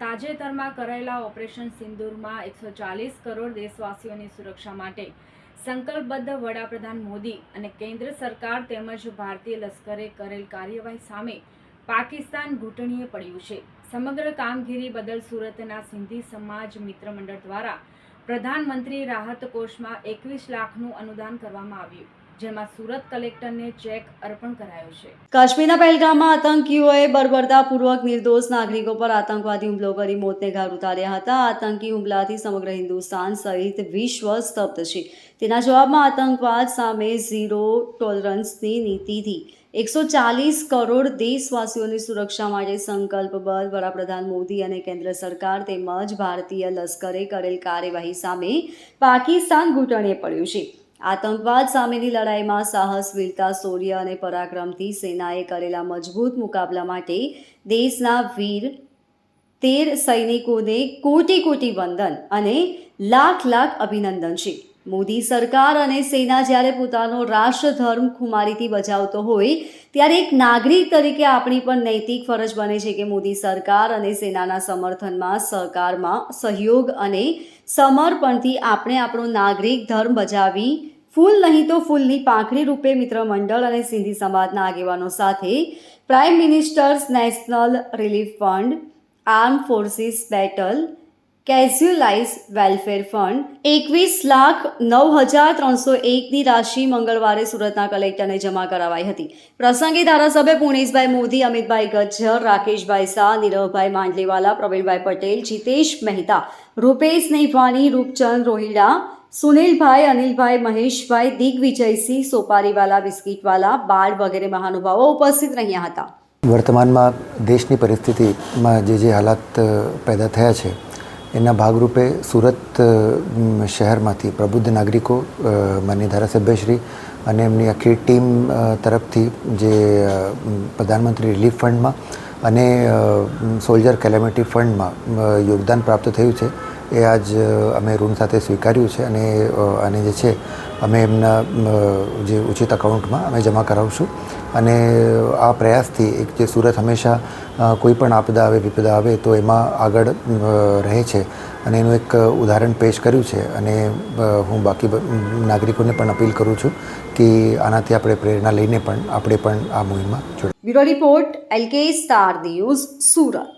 તાજેતરમાં કરાયેલા ઓપરેશન સિંદૂરમાં એકસો ચાલીસ કરોડ દેશવાસીઓની સુરક્ષા માટે સંકલ્પબદ્ધ વડાપ્રધાન મોદી અને કેન્દ્ર સરકાર તેમજ ભારતીય લશ્કરે કરેલ કાર્યવાહી સામે પાકિસ્તાન ઘૂંટણીએ પડ્યું છે. સમગ્ર કામગીરી બદલ સુરતના સિંધી સમાજ મિત્ર મંડળ દ્વારા પ્રધાનમંત્રી રાહત કોષમાં એકવીસ લાખનું અનુદાન કરવામાં આવ્યું. જેમાં સુરત કલેક્ટરને ચેક અર્પણ કરાયો છે. કાશ્મીરના પહેલગામમાં આતંકીઓએ બર્બરતાપૂર્વક નિર્દોષ નાગરિકો પર આતંકવાદી હુમલો કરી મોતને ઘાટ ઉતાર્યા હતા. આતંકી હુમલાથી સમગ્ર હિન્દુસ્તાન સહિત વિશ્વ સ્તબ્ધ છે. તેના જવાબમાં આતંકવાદ સામે ઝીરો ટોલરન્સની નીતિથી એકસો ચાલીસ કરોડ દેશવાસીઓની સુરક્ષા માટે સંકલ્પબદ્ધ વડાપ્રધાન મોદી અને કેન્દ્ર સરકાર તેમજ ભારતીય લશ્કરે કરેલ કાર્યવાહી સામે પાકિસ્તાન ઘૂંટણીએ પડ્યું છે. આતંકવાદ સામેની લડાઈમાં સાહસ, વીરતા, શૌર્ય અને પરાક્રમથી સેનાએ કરેલા મજબૂત મુકાબલા માટે દેશના વીર, તેર સૈનિકોને કોટી કોટી વંદન અને લાખ લાખ અભિનંદન છે. મોદી સરકાર અને સેના જ્યારે પોતાનો રાષ્ટ્રધર્મ ખુમારીથી બજાવતો હોય, ત્યારે એક નાગરિક તરીકે આપણી પણ નૈતિક ફરજ બને છે કે મોદી સરકાર અને સેનાના સમર્થનમાં, સહકારમાં સહયોગ અને સમર્પણથી આપણે આપણો નાગરિક ધર્મ બજાવી. ફૂલ નહીં તો ફૂલની પાંખડી રૂપે મિત્ર મંડળ અને સિંધી સમાજના આગેવાનો સાથે prime ministers national relief fund arm forces battle casualties welfare fund. એકવીસ લાખ નવ હજાર ત્રણસો એકની રાશિ મંગળવારે સુરતના કલેક્ટરને જમા કરાવાઈ હતી. પ્રસંગે ધારાસભ્ય પુણેશભાઈ મોદી, અમિતભાઈ ગજ્જર, રાકેશભાઈ શાહ, નીરવભાઈ માંડલેવાલા, પ્રવીણભાઈ પટેલ, જીતેશ મહેતા, રૂપેશ નેહવાની રૂપચંદ રોહિડા, સુનિલભાઈ, અનિલભાઈ મહેશભાઈ, દિગ્વિજયસિંહ સોપારીવાલા, બિસ્કીટવાલા, બાળ વગેરે મહાનુભાવો ઉપસ્થિત રહ્યા હતા. વર્તમાનમાં દેશની પરિસ્થિતિમાં જે જે હાલાત પેદા થયા છે એના ભાગરૂપે સુરત શહેરમાંથી પ્રબુદ્ધ નાગરિકો માન્ય ધારાસભ્યશ્રી અને એમની આખી ટીમ તરફથી જે પ્રધાનમંત્રી રિલીફ ફંડમાં અને સોલ્જર કેલેમિટી ફંડમાં યોગદાન પ્રાપ્ત થયું છે. એ આજ અમે ઋણ સાથે સ્વીકાર્યું છે અને આને જે છે, અમે એમના જે ઉચિત અકાઉન્ટમાં અમે જમા કરાવશું. અને આ પ્રયાસથી એક જે સુરત હંમેશા કોઈ પણ આપદા આવે, વિપદા આવે, તો એમાં આગળ રહે છે. અને એનું એક ઉદાહરણ પેશ કર્યું છે. અને હું બાકી નાગરિકોને પણ અપીલ કરું છું કે આનાથી આપણે પ્રેરણા લઈને પણ આપણે પણ આ મુહિમમાં જોડાય. Report LK star news, Surat.